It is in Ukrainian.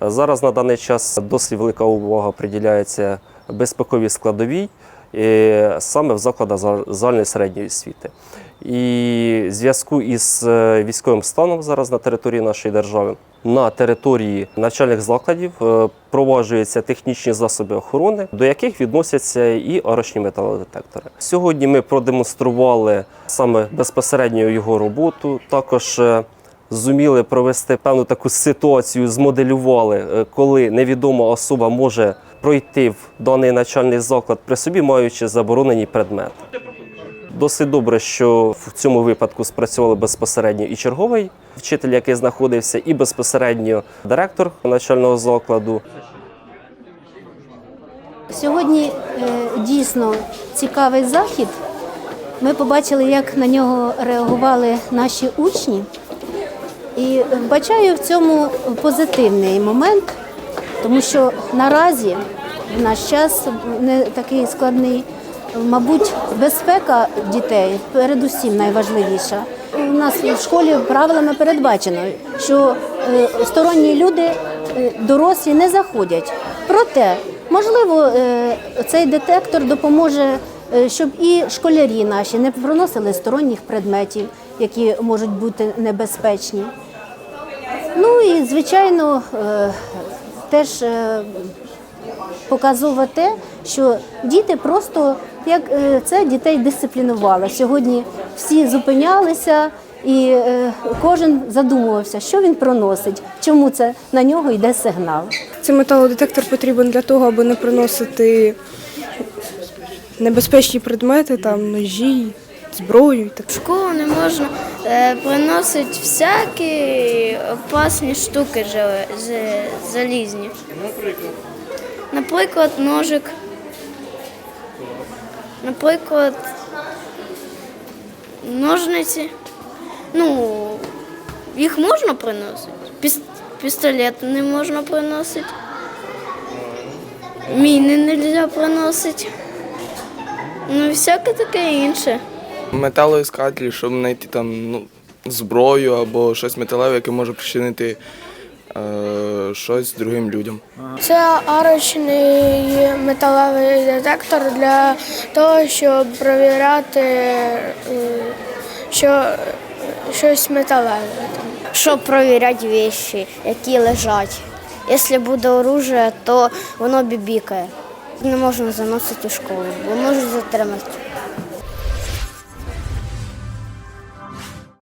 Зараз на даний час досить велика увага приділяється безпековій складовій е, саме в закладах за- загальної середньої освіти. І в зв'язку із е, військовим станом зараз на території нашої держави на території навчальних закладів е, проваджуються технічні засоби охорони, до яких відносяться і арочні металодетектори. Сьогодні ми продемонстрували саме безпосередньо його роботу. Також зуміли провести певну таку ситуацію, змоделювали, е, коли невідома особа може пройти в даний навчальний заклад при собі, маючи заборонені предмети. Досить добре, що в цьому випадку спрацювали безпосередньо і черговий вчитель, який знаходився, і безпосередньо директор навчального закладу. Сьогодні е, дійсно цікавий захід. Ми побачили, як на нього реагували наші учні. І вбачаю в цьому позитивний момент, тому що наразі в наш час не такий складний. Мабуть, безпека дітей передусім найважливіша. У нас в школі правилами передбачено, що е, сторонні люди е, дорослі не заходять. Проте, можливо, е, цей детектор допоможе, щоб і школярі наші не проносили сторонніх предметів, які можуть бути небезпечні. Ну і звичайно, е, теж е, показово те, що діти просто як е, це дітей дисциплінувало. Сьогодні всі зупинялися. І кожен задумувався, що він проносить, чому це на нього йде сигнал. Цей металодетектор потрібен для того, аби не приносити небезпечні предмети, там ножі, зброю. і Так. В школу не можна е, приносити всякі опасні штуки залізні. Наприклад? Наприклад, ножик. Наприклад, ножниці. Ну, їх можна приносити. Піс- пістолет не можна приносити. Міни не можна приносити. Ну, всяке таке інше. Металоіскателі, щоб знайти там ну, зброю або щось металеве, яке може причинити е, щось другим людям. Це арочний металевий детектор для того, щоб перевіряти, е, що щось металеве. щоб перевіряти речі, які лежать. Якщо буде оружие, то воно бібікає. Не можна заносити у школу, бо можуть затримати.